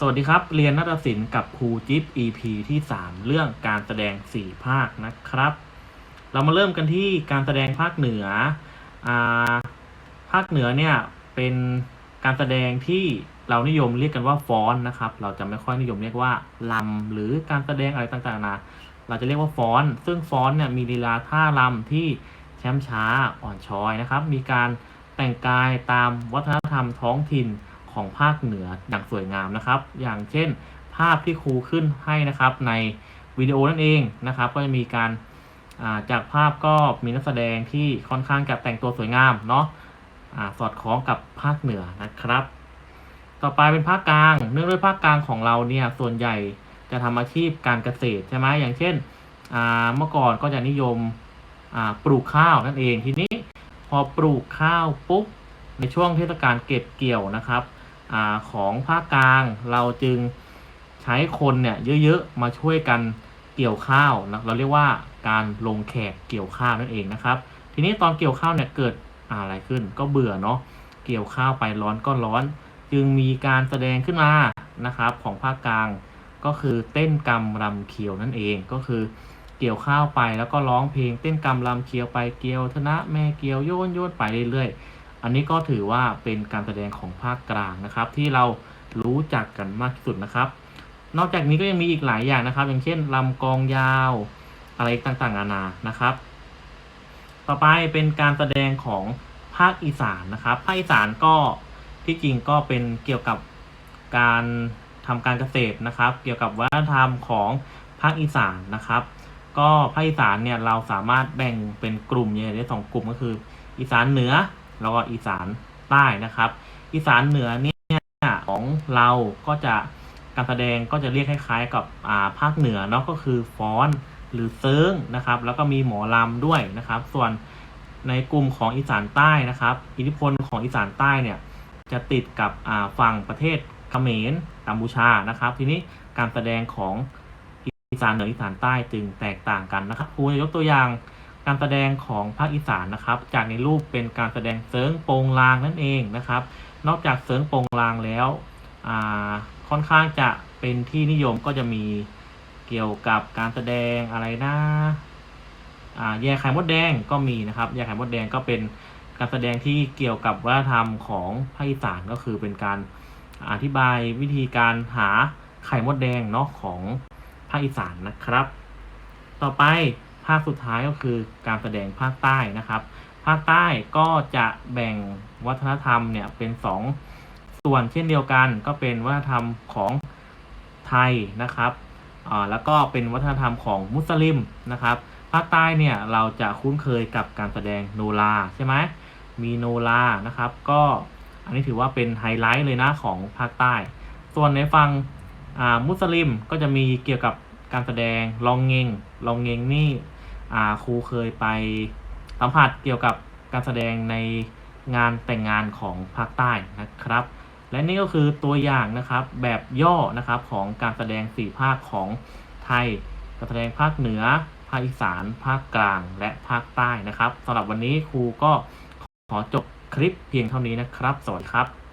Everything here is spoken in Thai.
สวัสดีครับ เรียนนาฏศิลป์กับครูจิ๊บ EP ที่ 3 เรื่องการแสดง 4 ภาคนะครับ เรามาเริ่มกันที่การแสดงภาคเหนืออ่าภาคเหนือเนี่ยเป็นการแสดงที่เรานิยมเรียกกันว่าฟ้อนนะครับ เราจะไม่ค่อยนิยมเรียกว่าลำหรือการแสดงอะไรต่างๆนะเราจะเรียกว่าฟ้อน ซึ่งฟ้อนเนี่ยมีลีลาท่ารำที่แช่มช้าอ่อนช้อยนะครับ มีการแต่งกายตามวัฒนธรรมท้องถิ่น ของภาคเหนืออย่างสวยงามนะครับ อย่างเช่น ภาพที่ครูขึ้นให้นะครับในวิดีโอนั่นเองนะครับ ก็จะมีการาจากภาพก็มีนักแสดงที่ค่อนข้างจะแต่งตัวสวยงามเนาะอสอดคล้องกับภาคเหนือนะครับ ต่อไปเป็นภาคกลาง เนื่องด้วยภาคกลางของเราเนี่ยส่วนใหญ่จะทำอาชีพการเกษตรใช่ไหมอย่างเช่นเมื่อก่อนก็จะนิยมปลูกข้าวนั่นเองทีนี้พอปลูกข้าวปุ๊บในช่วงเทศกาลเก็บเกี่ยวนะครับ อของภาคกลาง เราจึงใช้คนเนี่ยเยอะๆมาช่วยกันเกี่ยวข้าวนะเราเรียกว่าการลงแขกเกี่ยวข้าวนั่นเองนะครับ ทีนี้ตอนเกี่ยวข้าวเนี่ยเกิดอะไรขึ้น ก็เบื่อเนาะเกี่ยวข้าวไปร้อนก็ร้อน จึงมีการแสดงขึ้นมานะครับของภาคกลางก็คือเต้นกำรำเขียวนั่นเองก็คือเกี่ยวข้าวไปแล้วก็ร้องเพลงเต้นกำรำเขียวไปเกี่ยวธนะแม่เกี่ยวโยนโยนไปเรื่อยๆ อันนี้ก็ถือว่าเป็นการแสดงของภาคกลางนะครับ ที่เรารู้จักกันมากที่สุดนะครับ นอกจากนี้ก็ยังมีอีกหลายอย่างนะครับ อย่างเช่นลำกองยาวอะไรต่างๆนานานะครับ ต่อไปเป็นการแสดงของภาคอีสานนะครับ ภาคอีสานก็ที่จริงก็เป็นเกี่ยวกับการทำการเกษตรนะครับ เกี่ยวกับวัฒนธรรมของภาคอีสานนะครับ ก็ภาคอีสานเนี่ยเราสามารถแบ่งเป็นกลุ่มใหญ่ได้สองกลุ่มก็คือ อีสานเหนือ แล้วก็อีสานใต้นะครับ อีสานเหนือเนี่ยของเราก็จะการแสดงก็จะเรียกคล้ายๆกับอ่าภาคเหนือเนาะก็คือฟ้อนหรือเซิงนะครับ แล้วก็มีหมอลำด้วยนะครับ ส่วนในกลุ่มของอีสานใต้นะครับ อิทธิพลของอีสานใต้เนี่ยจะติดกับฝั่งประเทศเขมรกัมพูชานะครับ ทีนี้การแสดงของอีสานเหนืออีสานใต้จึงแตกต่างกันนะครับครูจะยกตัวอย่าง การแสดงของภาคอีสานนะครับ จากในรูปเป็นการแสดงเซิงโปงลางนั่นเองนะครับ นอกจากเซิงโปงลางแล้วค่อนข้างจะเป็นที่นิยมก็จะมีเกี่ยวกับการแสดงอะไรนะแย่ไข่มดแดงก็มีนะครับแย่ไข่มดแดงก็เป็นการแสดงที่เกี่ยวกับวัฒนธรรมของภาคอีสานก็คือเป็นการอธิบายวิธีการหาไข่มดแดงเนาะของภาคอีสานนะครับ ต่อไป ภาคสุดท้ายก็คือการแสดงภาคใต้นะครับ ภาคใต้ก็จะแบ่งวัฒนธรรมเนี่ยเป็นสองส่วนเช่นเดียวกันก็เป็นวัฒนธรรมของไทยนะครับอ่าแล้วก็เป็นวัฒนธรรมของมุสลิมนะครับ ภาคใต้เนี่ยเราจะคุ้นเคยกับการแสดงโนราใช่ไหมมีโนรานะครับ ก็อันนี้ถือว่าเป็นไฮไลท์เลยนะของภาคใต้ ส่วนในฝั่งอ่ามุสลิมก็จะมีเกี่ยวกับการแสดงลองเงงลองเงงนี่ อ่าครูเคยไปสัมผัสเกี่ยวกับการแสดงในงานแต่งงานของภาคใต้นะครับ และนี่ก็คือตัวอย่างนะครับแบบย่อนะครับของการแสดงสี่ภาคของไทยการแสดงภาคเหนือ ภาคอีสาน ภาคกลาง และภาคใต้นะครับสำหรับวันนี้ครูก็ขอจบคลิปเพียงเท่านี้นะครับ สวัสดีครับ